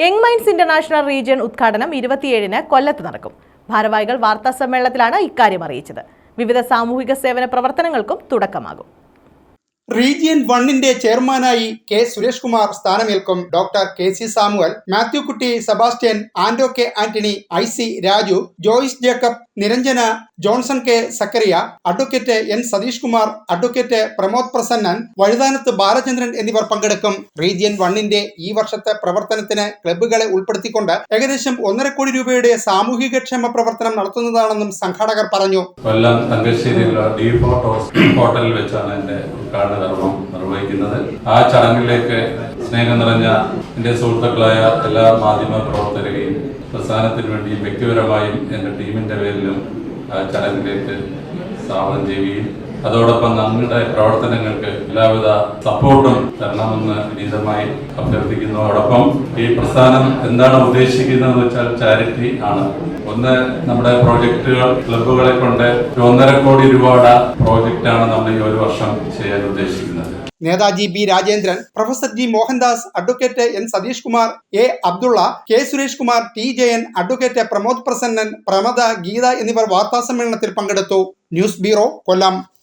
Young minds international region ഉദ്ഘാടനം ഇരുപത്തിയേഴിന് കൊല്ലത്ത് നടക്കും. ഭാരവാഹികൾ വാർത്താ സമ്മേളനത്തിലാണ് ഇക്കാര്യം അറിയിച്ചത്. വിവിധ സാമൂഹിക സേവന പ്രവർത്തനങ്ങൾക്കും തുടക്കമാകും. റീജിയൻ വണ്ണിന്റെ ചെയർമാനായി K Suresh Kumar സ്ഥാനമേൽക്കും doctor K C Samuel Mathew Kutty Sebastian Anto K Antony I C Raju Joyce Jacob Niranjana Johnson K Sakkariya advocate N Satheesh Kumar advocate Pramod Prasannan Vazhuthanath Balachandran എന്നിവർ പങ്കെടുക്കും. റീജിയൻ വണ്ണിന്റെ ഈ വർഷത്തെ പ്രവർത്തനത്തിന് ക്ലബ്ബുകളെ ഉൾപ്പെടുത്തിക്കൊണ്ട് ഏകദേശം ഒന്നര കോടി രൂപയുടെ സാമൂഹികക്ഷേമ പ്രവർത്തനം നടത്തുന്നതാണെന്നും സംഘാടകർ പറഞ്ഞു. കൊല്ലം തങ്കശ്ശേരിയിലുള്ള ഡി ഹോട്ടലിൽ വെച്ചാണ് എന്റെ ഉദ്ഘാടന. കർമ്മം നിർവഹിക്കുന്നത്. ആ ചടങ്ങിലേക്ക് സ്നേഹം നിറഞ്ഞ എന്റെ സുഹൃത്തുക്കളായ എല്ലാ മാധ്യമ പ്രവർത്തകരെയും പ്രസ്ഥാനത്തിന് വേണ്ടിയും വ്യക്തിപരമായും എന്റെ ടീമിന്റെ പേരിലും ആ ചടങ്ങിലേക്ക് സ്വാഗതം ചെയ്യുകയും അതോടൊപ്പം ഞങ്ങളുടെ പ്രവർത്തനങ്ങൾക്ക് എല്ലാവിധ സപ്പോർട്ടും തരണമെന്ന് വിനീതമായി അഭ്യർത്ഥിക്കുന്നു. അതോടൊപ്പം ഈ പ്രസ്ഥാനം എന്താണ് ഉദ്ദേശിക്കുന്നതെന്ന് വെച്ചാൽ ചാരിറ്റി ആണ്. ഒന്ന് നമ്മുടെ പ്രോജക്റ്റുകൾ ക്ലബുകളെ കൊണ്ട് ഒന്നര കോടി രൂപയുടെ പ്രോജക്റ്റാണ് നമ്മൾ ഈ ഒരു വർഷം ചെയ്യാൻ ഉദ്ദേശിക്കുന്നത്. Netaji B Rajendran professor G Mohandas advocate N Satheesh Kumar A Abdulla K Suresh Kumar T Jayan advocate Pramod Prasannan Pramada Geetha എന്നിവർ വാർത്താ സമ്മേളനത്തിൽ പങ്കെടുത്തു. News bureau Kollam.